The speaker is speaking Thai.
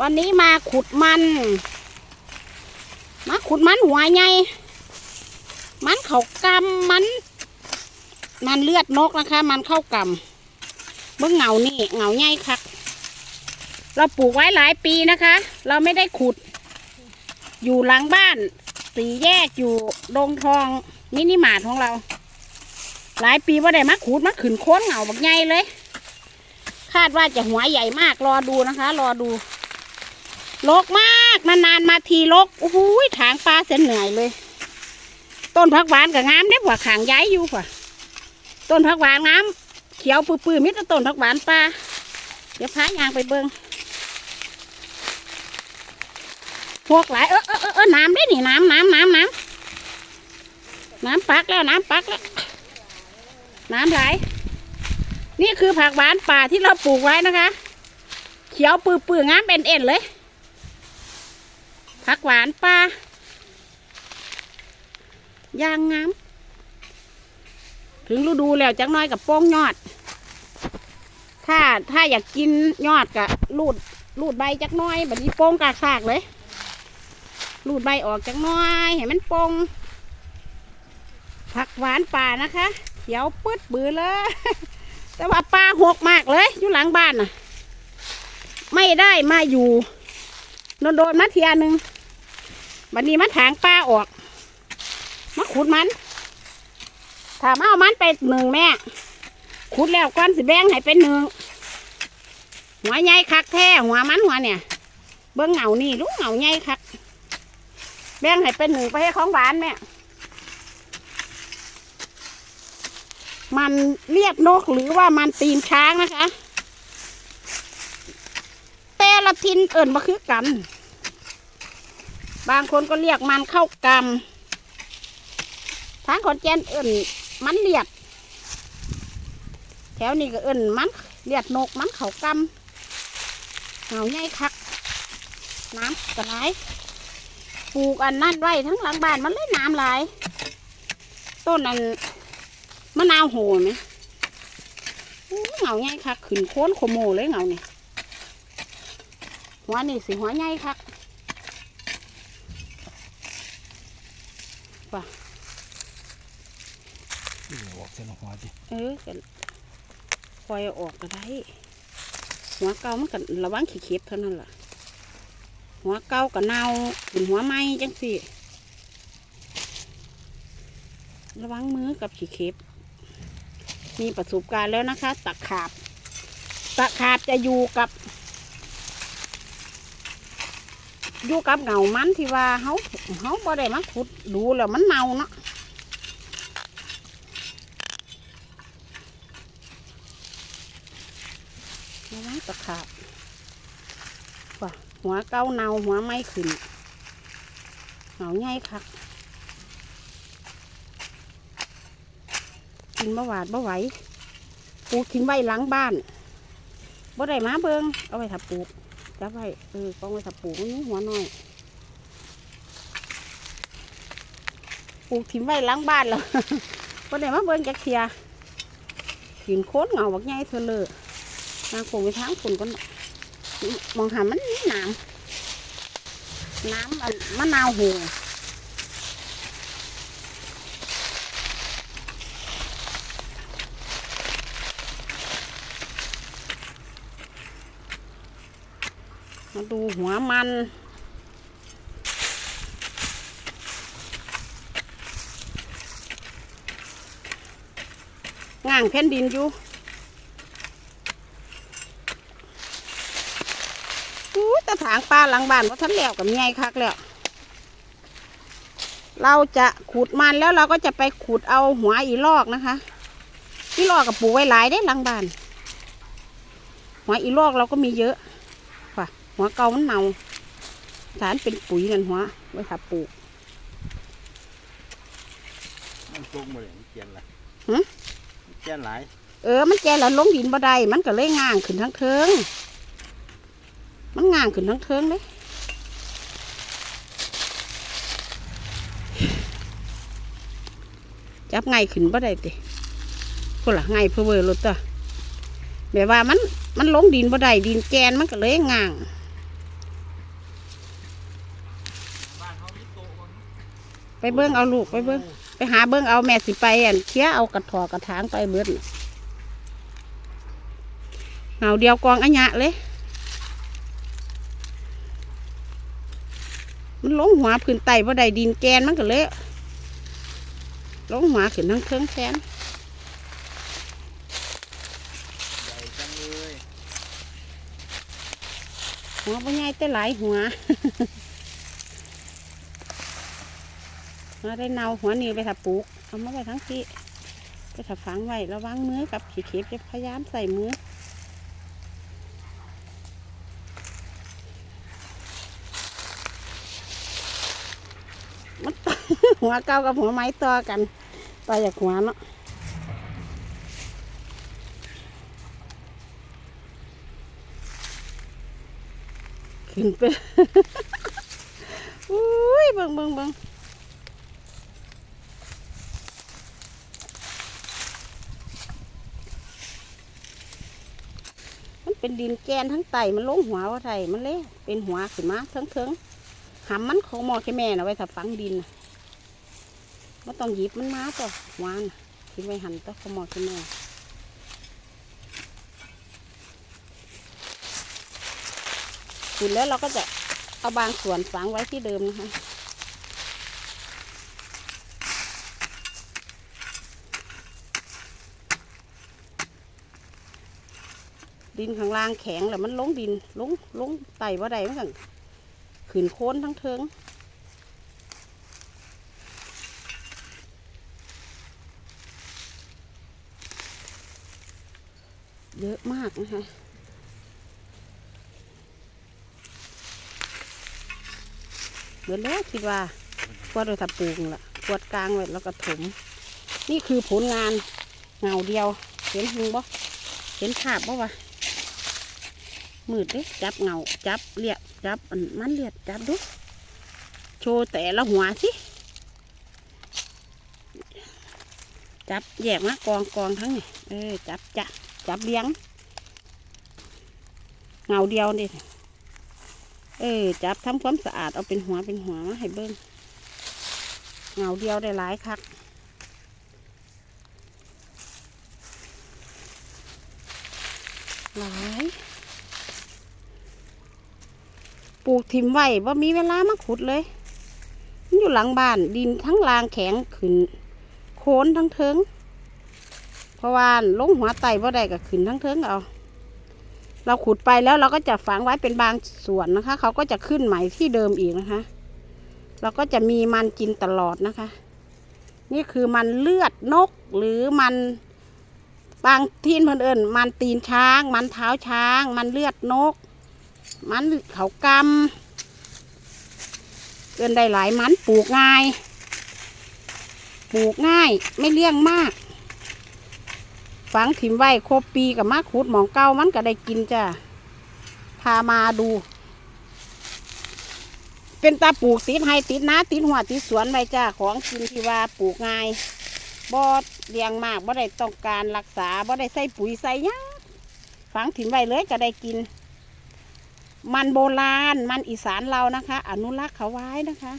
วันนี้มาขุดมัน มาขุดมันหัวใหญ่มันเขากำมัน มันเลือดนกนะคะ มันเข้ากำเบื้อเหงานี่เหงาใหญ่คัก เราปลูกไว้หลายปีนะคะ เราไม่ได้ขุด อยู่หลังบ้านสีแยกอยู่ดงทองมินิมาร์ทของเรา หลายปีว่าได้มาขุดมาขึ้นโค้นเหงาบักใหญ่เลย คาดว่าจะหัวใหญ่มากรอดูนะคะ รอดู ลกมากนานๆมาทีลกโอ้โหถางปลาเส้นเหนื่อยเลย ต้นผักหวานกับงามได้อผัวขางย้ายอยู่ผัวต้นผักหวานงามเขียวปื้อๆมิตรต้นผักหวานปลาเดี๋ยวพายางไปเบิงพวกหลายเออเออเออเออน้ำได้หนี่น้ำน้ำน้ำน้ำน้ำปักแล้วน้ำปักแล้วน้ำไหลนี่คือผักหวานป่าที่เราปลูกไว้นะคะ เขียวปื้อๆงามเป็นเอ็นเลย ผักหวานป่ายางงาม ถึงฤดูแล้วจักน้อยกับโป้งยอด ถ้าถ้าอยากกินยอดกะรูดรูดใบจักน้อยแบบนี้โป้งกากซากเลยรูดใบออกจักน้อยเห็นมันโป้งผักหวานป่านะคะเขียวปื้ดบือเลย แต่ว่าปลาหกมากเลย อยู่หลังบ้านน่ะ ไม่ได้มาอยู่โดนโดนมาเทียหนึง บันนี้มาถางปลาออกมาขุดมันถามเอามันไปหนึ่งแม่ขุดแล้วก้อนสิแบ่งให้เป็นหนึ่งหัวใหญ่คักแท้หัวมันหัวเนี่ย เบิ้องเหงานี่รู้เหงาใหญ่คัก แบ่งให้เป็นหนึ่งไปให้ของหวานแม่มันเรียกนกหรือว่ามันตีนช้างนะคะ แต่ละทินเอิ่นมาคือกัน บางคนก็เรียกมันเข้ากำทางขอนแก่นเอิ่นมันเรียกแถวนี้ก็เอิ่นมันเรียกนกมันเขากำเหงาใหญ่คัก น้ำกระไรปลูกอันนั่นไว้ทั้งหลังบ้านมันเลยน้ำหลายต้นอันมะนาวโหไหมเหงาใหญ่คักขึ้นโค้นโคโมเลยเหงาเนี่ยหัวนี่สิหัวใหญ่คัก ว่ะบอกเส้นหัวจิเออกันคอยเอาออกก็ได้ หัวเก่ามันกันระวังขี้เข็บเท่านั้นล่ะ หัวเก่ากับเน่าเป็นหัวไหม้จังสิระวังมือกับขี้เข็บมีประสบการณ์แล้วนะคะ ตะขาบ ตะขาบจะอยู่กับ อยู่กับเงามันที่ว่าเขาเขาบ่ได้มาขุดดูแล้วมันเน่าเนาะระวังตะขาบว่ะหัวเก้าเนาหัวไม่ขึ้นเหงาใหญ่คักกินบ่หวาดบ่ไหวปลูกทิ้งไว้หลังบ้านบ่ได้มาเบิงเอาไว้ถับปลูก จับไว้เออกองไว้ถับปลูกมันมีหัวน้อยปลูกทิ้งไว้ล้างบ้านแล้วบ่ได้มาเบิงจักเทียหินโค้นเหงาบักใหญ่เธอเลยมาคงไปทางฝุ่นก็มองหามันน้ำน้ำมันมะนาวหู ดูหัวมัน ง่างแผ่นดินอยู่อู้ต่ถางปลาหลังบ้านว่าะทันแล้วกับไงคักแล้วเราจะขุดมันแล้วเราก็จะไปขุดเอาหัวอีลอกนะคะอีลอกกับปูไว้หลายได้หลังบ้านหัวอีลอกเราก็มีเยอะ หัวเก่ามันเน่าสารเป็นปุ๋ยนั่นหัวไว้ถ้าปลูกมันตรงมาเลยมันเกียนละหึมันเกียนหลายเออ มันแก่แล้วลงดินบ่ได้มันก็เลยง่างขึ้นทั้งเทิง มันง่างขึ้นทั้งเทิงเลยจับไงขึ้นบ่ได้ติพวกละไงเพื่อเวอร์รถตัวแบบว่ามันมันลงดินบ่ได้ดินแกนมันก็เลยง่าง ไปเบิ้งเอาลูกไปเบิ้งไปหาเบิ้งเอาแม่สิไปอันเคี้ยเอากระถอกระถางไปเบิ้น่ะเหงาเดียวกองอัญญะเลย มันลงหัวพื้นไตบ่ได้ดินแกนมันก็เลยลงหัวขึ้นทั้งเครื่องแทนใหญ่จังเลยหัวบ่ใหญ่แต่หลายหัว หัวได้เนาหัวนีไปถับปลูกเอามาไว้ทั้งที่ไปถับฝังไว้ระวังมือกับขี้เข็บจะพยายามใส่มือมันหัวเก่ากับหัวไม้ต่อกันต่อจากหัวเนาะขึ้นไปอุ้ยเบิ่งเบิ่งเบิ่ง เป็นดินแกนทั้งไตมันลงหัวว่าไทยมันเลยเป็นหัวขึ้นมาเทิงเทิงหำมันของมอแค่แม่นะไว้ถ้าฝังดินน่ะไม่ต้องหยิบมันมาต่อหัวน่ะทิ้งไว้หันต่อของมอแค่แม่ขึ้นแล้วเราก็จะเอาบางส่วนฝังไว้ที่เดิมนะคะ ดินข้างล่างแข็งแล้วมันลงดินลงลงไต่บ่ได้มันก็ขืนโค้นทั้งเทิงเยอะมากนะคะเหมือนแล้วคิดว่าควดโดยถับปลูกนั่นละควดกลางไว้แล้วก็ถม นี่คือผลงานเงาเดียว เห็นหงบ่เห็นภาพบ่วะ มืดเด้จับเงาจับเลียดจับมันเลียดจับดูโชว์แต่ละหัวสิจับแยกมากองกองทั้งนี่เออจับจะจับเลี้ยงเงาเดียวนี่เออจับทำความสะอาดเอาเป็นหัวเป็นหัวมาให้เบิ้งเงาเดียวได้หลายคักหลาย ปลูกทิมไว้ว่ามีเวลามาขุดเลยมันอยู่หลังบ้านดินทั้งลางแข็งขึ้น โคนทั้งเทิงเพราะว่าลงหัวไตว่าได้ก็ขึ้นทั้งเทิงเอา เราขุดไปแล้วเราก็จะฝังไว้เป็นบางส่วนนะคะ เขาก็จะขึ้นใหม่ที่เดิมอีกนะคะ เราก็จะมีมันกินตลอดนะคะ นี่คือมันเลือดนกหรือมันบางที่เพื่นเอิญมันตีนช้าง มันเท้าช้าง มันเลือดนก มันเขากำเอินได้หลายมันปลูกง่าย ปลูกง่ายไม่เลี้ยงมาก ฝังถิ่มไว้ครบปีกับมาขุดหมองเก้ามันก็ได้กินจ้ะพามาดู เป็นตาปลูกติดให้ติดนาติดหัวติดสวนไว้จ้าของกินที่ว่าปลูกง่ายบ่เลี้ยงมากบ่ได้ต้องการรักษาบ่ได้ใส่ปุ๋ยใส่ยังฝังถิ่มไว้เลยก็ได้กิน มันโบราณ มันอีสานเรานะคะ อนุรักษ์เขาไว้นะคะ